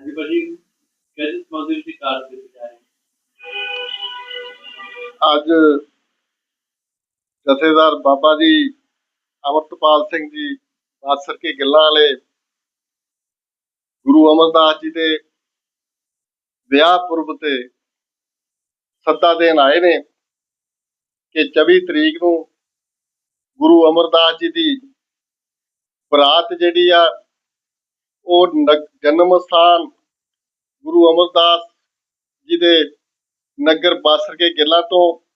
ਹਾਂਜੀ ਭਾਜੀ ਕਿਹਦੇ ਸੰਬੰਧ ਵਿੱਚ ਕਾਰ ਦੇ ਜਾ ਰਹੇ ਅੱਜ ਜਥੇਦਾਰ ਬਾਬਾ ਜੀ ਅਮਰਤਪਾਲ ਸਿੰਘ ਜੀ, ਬਾਸਰ ਕੇ ਗਿੱਲਾਂ ਵਾਲੇ ਗੁਰੂ ਅਮਰਦਾਸ ਜੀ ਦੇ ਵਿਆਹ ਪੁਰਬ ਤੇ ਸੱਦਾ ਦੇਣ ਆਏ ਨੇ ਕਿ 24 ਤਰੀਕ ਨੂੰ ਗੁਰੂ ਅਮਰਦਾਸ ਜੀ ਦੀ ਬਰਾਤ ਜਿਹੜੀ ਆ ਉਹ ਨਗ- ਜਨਮ ਸਥਾਨ ਗੁਰੂ ਅਮਰਦਾਸ ਜੀ ਦੇ ਨਗਰ ਬਾਸਰ ਕੇ ਗਿੱਲਾਂ ਤੋਂ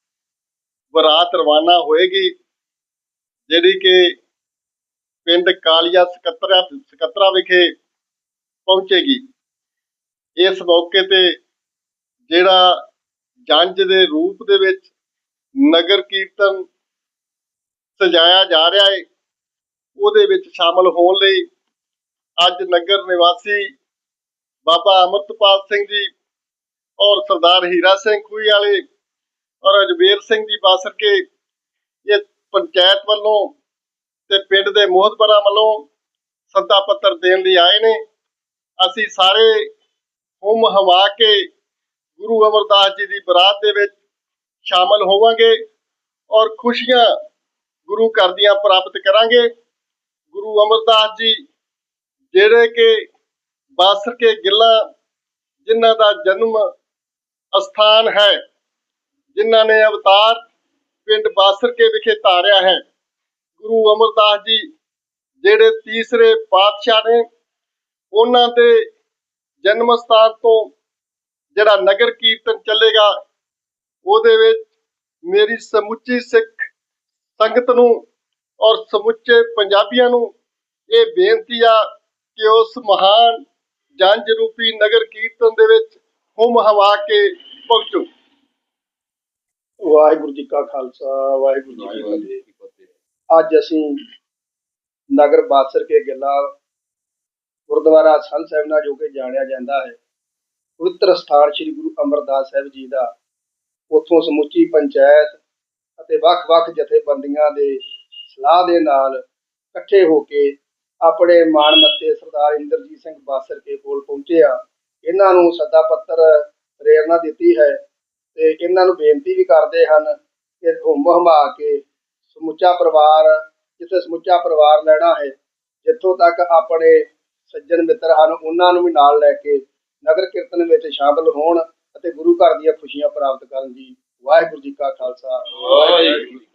ਬਰਾਤ ਰਵਾਨਾ ਹੋਏਗੀ, ਜਿਹੜੀ ਕਿ ਪਿੰਡ ਕਾਲੀਆ ਸਕੱਤਰਾ ਸਕੱਤਰਾ ਵਿਖੇ ਪਹੁੰਚੇਗੀ। ਇਸ ਮੌਕੇ ਤੇ ਜਿਹੜਾ ਜੰਜ ਦੇ ਰੂਪ ਦੇ ਵਿੱਚ ਨਗਰ ਕੀਰਤਨ ਸਜਾਇਆ ਜਾ ਰਿਹਾ ਹੈ ਉਹਦੇ ਵਿੱਚ ਸ਼ਾਮਲ ਹੋਣ ਲਈ ਅੱਜ ਨਗਰ ਨਿਵਾਸੀ ਬਾਬਾ ਅਮਰਤਪਾਲ ਸਿੰਘ ਜੀ ਔਰ ਸਰਦਾਰ ਹੀਰਾ ਸਿੰਘ ਖੂਹੀ ਵਾਲੇ ਔਰ ਅਜਮੇਰ ਸਿੰਘ ਜੀ ਬਾਸਰ ਕੇ ਇਹ ਪੰਚਾਇਤ ਵੱਲੋਂ ਤੇ ਪਿੰਡ ਦੇ ਮੋਹਤਬਰਾਂ ਵੱਲੋਂ ਸੱਦਾ ਪੱਤਰ ਦੇਣ ਲਈ ਆਏ ਨੇ। ਅਸੀਂ ਸਾਰੇ ਹੁਮ ਹਵਾ ਕੇ ਗੁਰੂ ਅਮਰਦਾਸ ਜੀ ਦੀ ਬਰਾਤ ਦੇ ਵਿੱਚ ਸ਼ਾਮਲ ਹੋਵਾਂਗੇ ਔਰ ਖੁਸ਼ੀਆਂ ਗੁਰੂ ਘਰ ਦੀਆਂ ਪ੍ਰਾਪਤ ਕਰਾਂਗੇ। ਗੁਰੂ ਅਮਰਦਾਸ ਜੀ ਜਿਹੜੇ ਕਿ ਬਾਸਰ ਕੇ ਗਿੱਲਾਂ ਜਿਨ੍ਹਾਂ ਦਾ ਜਨਮ ਅਸਥਾਨ ਹੈ, ਜਿਨ੍ਹਾਂ ਨੇ ਅਵਤਾਰ ਪਿੰਡ ਬਾਸਰ ਕੇ ਵਿਖੇ ਧਾਰਿਆ ਹੈ। ਗੁਰੂ ਅਮਰਦਾਸ ਜੀ ਜਿਹੜੇ ਤੀਸਰੇ ਪਾਤਸ਼ਾਹ ਨੇ, ਉਹਨਾਂ ਦੇ ਜਨਮ ਸਥਾਨ ਤੋਂ ਜਿਹੜਾ ਨਗਰ ਕੀਰਤਨ ਚੱਲੇਗਾ, ਉਹਦੇ ਵਿੱਚ ਮੇਰੀ ਸਮੁੱਚੀ ਸਿੱਖ ਸੰਗਤ ਨੂੰ ਔਰ ਸਮੁੱਚੇ ਪੰਜਾਬੀਆਂ ਨੂੰ ਇਹ ਬੇਨਤੀ ਆ ਕਿ ਉਸ ਮਹਾਨ ਜੰਜ ਰੂਪੀ ਨਗਰ ਕੀਰਤਨ ਦੇ ਵਿੱਚ ਹੁਮ ਹਵਾ ਕੇ ਪਹੁੰਚੋ। ਵਾਹਿਗੁਰੂ ਜੀ ਕਾ ਖਾਲਸਾ ਵਾਹਿਗੁਰੂ ਜੀ ਕੀ ਫਤਿਹ। ਅੱਜ ਅਸੀਂ ਨਗਰ ਬਾਸਰ ਕੇ ਗਿੱਲਾ ਗੁਰਦੁਆਰਾ ਸੰਤ ਸਾਹਿਬ ਨਾਲ ਜੋ ਕਿ ਜਾਣਿਆ ਜਾਂਦਾ ਹੈ। ਪਵਿੱਤਰ ਸਥਾਨ ਸ੍ਰੀ ਗੁਰੂ ਅਮਰਦਾਸ ਸਾਹਿਬ ਜੀ ਦਾ। ਉੱਥੋਂ ਸਮੁੱਚੀ ਪੰਚਾਇਤ ਅਤੇ ਵੱਖ-ਵੱਖ ਜਥੇਬੰਦੀਆਂ ਦੇ ਸਲਾਹ ਦੇ ਨਾਲ ਇਕੱਠੇ ਹੋ ਕੇ ਆਪਣੇ ਮਾਣਮੱਤੇ ਸਰਦਾਰ ਇੰਦਰਜੀਤ ਸਿੰਘ ਬਾਸਰ ਕੇ ਕੋਲ ਪਹੁੰਚੇ ਆ ਇਹਨਾਂ ਨੂੰ ਸੱਦਾ ਪੱਤਰ ਪ੍ਰੇਰਣਾ ਦਿੱਤੀ ਹੈ ਤੇ ਇਹਨਾਂ ਨੂੰ ਬੇਨਤੀ ਵੀ ਕਰਦੇ ਹਨ ਕਿ ਹੁਮ ਹਮਾ ਕੇ ਸਮੁੱਚਾ ਪਰਿਵਾਰ, ਜਿੱਥੇ ਸਮੁੱਚਾ ਪਰਿਵਾਰ ਲੈਣਾ ਹੈ, ਜਿੱਥੋਂ ਤੱਕ ਆਪਣੇ ਸੱਜਣ ਮਿੱਤਰ ਹਨ, ਉਹਨਾਂ ਨੂੰ ਵੀ ਨਾਲ ਲੈ ਕੇ ਨਗਰ ਕੀਰਤਨ ਵਿੱਚ ਸ਼ਾਮਲ ਹੋਣ ਅਤੇ ਗੁਰੂ ਘਰ ਦੀਆਂ ਖੁਸ਼ੀਆਂ ਪ੍ਰਾਪਤ ਕਰਨ ਦੀ ਵਾਹਿਗੁਰੂ ਜੀ ਕਾ ਖਾਲਸਾ। ਵਾਹਿਗੁਰੂ ਜੀ